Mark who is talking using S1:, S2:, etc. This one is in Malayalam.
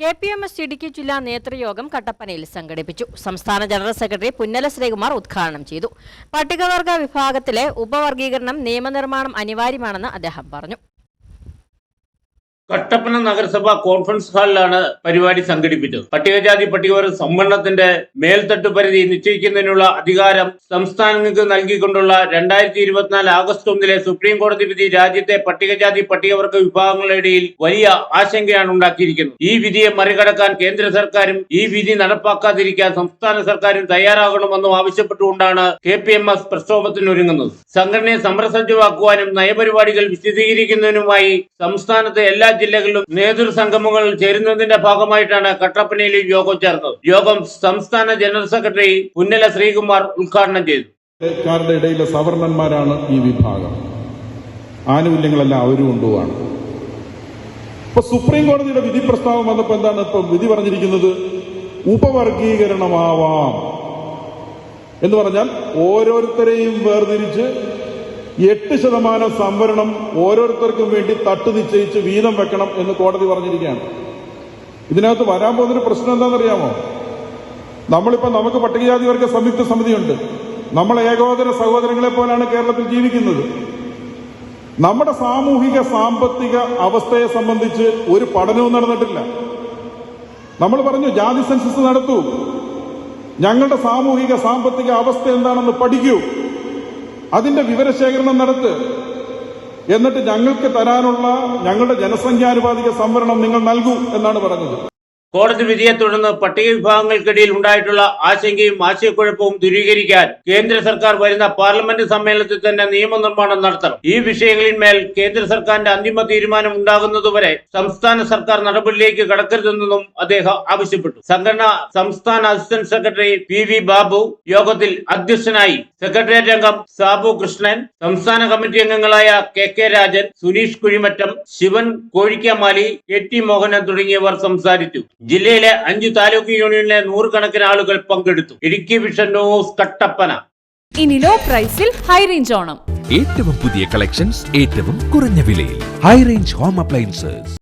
S1: K P M S Idukki ജില്ലാ നേതൃയോഗം കട്ടപ്പനയിൽ സംഘടിപ്പിച്ചു. സംസ്ഥാന ജനറൽ സെക്രട്ടറി പുന്നല ശ്രീകുമാർ ഉദ്ഘാടനം ചെയ്തു. പട്ടികവർഗ വിഭാഗത്തിലെ ഉപവർഗീകരണം നിയമനിർമ്മാണം അനിവാര്യമാണെന്ന് അദ്ദേഹം പറഞ്ഞു.
S2: കട്ടപ്പന നഗരസഭ കോൺഫറൻസ് ഹാളിലാണ് പരിപാടി സംഘടിപ്പിച്ചത്. പട്ടികജാതി പട്ടികവർഗ സംവരണത്തിന്റെ മേൽത്തട്ട് പരിധി നിശ്ചയിക്കുന്നതിനുള്ള അധികാരം സംസ്ഥാനങ്ങൾക്ക് നൽകിക്കൊണ്ടുള്ള രണ്ടായിരത്തി ഇരുപത്തിനാല് ആഗസ്റ്റ് ഒന്നിലെ സുപ്രീം കോടതി വിധി രാജ്യത്തെ പട്ടികജാതി പട്ടികവർഗ വിഭാഗങ്ങളുടെ ഇടയിൽ വലിയ ആശങ്കയാണ് ഉണ്ടാക്കിയിരിക്കുന്നത്. ഈ വിധിയെ മറികടക്കാൻ കേന്ദ്ര സർക്കാരും ഈ വിധി നടപ്പാക്കാതിരിക്കാൻ സംസ്ഥാന സർക്കാരും തയ്യാറാകണമെന്നും ആവശ്യപ്പെട്ടുകൊണ്ടാണ് കെ പി എം എസ് പ്രക്ഷോഭത്തിനൊരുങ്ങുന്നത്. സംഘടനയെ സമരസജ്ജമാക്കുവാനും നയപരിപാടികൾ വിശദീകരിക്കുന്നതിനുമായി സംസ്ഥാനത്തെ എല്ലാ ജില്ലകളിലും നേതൃ സംഗമങ്ങൾ ചേരുന്നതിന്റെ ഭാഗമായിട്ടാണ് കട്ടപ്പനയിൽ യോഗം ചേർന്നത്. യോഗം സംസ്ഥാന ജനറൽ സെക്രട്ടറി പുന്നല ശ്രീകുമാർ ഉദ്ഘാടനം ചെയ്തു.
S3: ഇടയിലെ സവർണന്മാരാണ് ഈ വിഭാഗം. ആനുകൂല്യങ്ങളെല്ലാം അവരും കൊണ്ടുപോവാണ്. ഇപ്പൊ സുപ്രീം കോടതിയുടെ വിധി പ്രസ്താവം വന്നപ്പോ എന്താണ് ഇപ്പൊ വിധി പറഞ്ഞിരിക്കുന്നത്? ഉപവർഗീകരണമാവാം. എന്ന് പറഞ്ഞാൽ ഓരോരുത്തരെയും വേർതിരിച്ച് എട്ട് ശതമാനം സംവരണം ഓരോരുത്തർക്കും വേണ്ടി തട്ടു നിശ്ചയിച്ച് വീതം വെക്കണം എന്ന് കോടതി പറഞ്ഞിരിക്കുകയാണ്. ഇതിനകത്ത് വരാൻ പോകുന്നൊരു പ്രശ്നം എന്താണെന്നറിയാമോ? നമ്മളിപ്പോൾ നമുക്ക് പട്ടികജാതി വർഗ സംയുക്ത സമിതിയുണ്ട്. നമ്മൾ ഏകോദര സഹോദരങ്ങളെ പോലാണ് കേരളത്തിൽ ജീവിക്കുന്നത്. നമ്മുടെ സാമൂഹിക സാമ്പത്തിക അവസ്ഥയെ സംബന്ധിച്ച് ഒരു പഠനവും നടന്നിട്ടില്ല. നമ്മൾ പറഞ്ഞു ജാതി സെൻസസ് നടത്തൂ. ഞങ്ങളുടെ സാമൂഹിക സാമ്പത്തിക അവസ്ഥ എന്താണെന്ന് പഠിക്കൂ. അതിന്റെ വിവരശേഖരണം നടത്ത്. എന്നിട്ട് ഞങ്ങൾക്ക് തരാനുള്ള ഞങ്ങളുടെ ജനസംഖ്യാനുപാതിക സംവരണം നിങ്ങൾ നൽകൂ എന്നാണ് പറഞ്ഞത്.
S2: കോടതി വിധിയെ തുടർന്ന് പട്ടിക വിഭാഗങ്ങൾക്കിടയിൽ ഉണ്ടായിട്ടുള്ള ആശങ്കയും ആശയക്കുഴപ്പവും ദൂരീകരിക്കാൻ കേന്ദ്ര സർക്കാർ വരുന്ന പാർലമെന്റ് സമ്മേളനത്തിൽ തന്നെ നിയമനിർമ്മാണം നടത്തണം. ഈ വിഷയങ്ങളിന്മേൽ കേന്ദ്ര സർക്കാരിന്റെ അന്തിമ തീരുമാനം ഉണ്ടാകുന്നതുവരെ സംസ്ഥാന സർക്കാർ നടപടിയിലേക്ക് കടക്കരുതെന്നും അദ്ദേഹം ആവശ്യപ്പെട്ടു. സംഘടന സംസ്ഥാന assistant secretary P V Babu യോഗത്തിൽ അധ്യക്ഷനായി സെക്രട്ടേറിയറ്റ് അംഗം സാബു കൃഷ്ണൻ സംസ്ഥാന കമ്മിറ്റി അംഗങ്ങളായ K K Rajan Suneesh Kuzhimattam Shivan Kozhikkamali K T Mohanan തുടങ്ങിയവർ സംസാരിച്ചു. ജില്ലയിലെ അഞ്ചു താലൂക്ക് യൂണിയനിലെ നൂറുകണക്കിന് ആളുകൾ പങ്കെടുത്തു. Idukki vision news Kattappana.
S4: ഇനി ലോ പ്രൈസിൽ ഹൈ റേഞ്ച് ഓണം.
S5: ഏറ്റവും പുതിയ കളക്ഷൻസ് ഏറ്റവും കുറഞ്ഞ വിലയിൽ. High range home appliances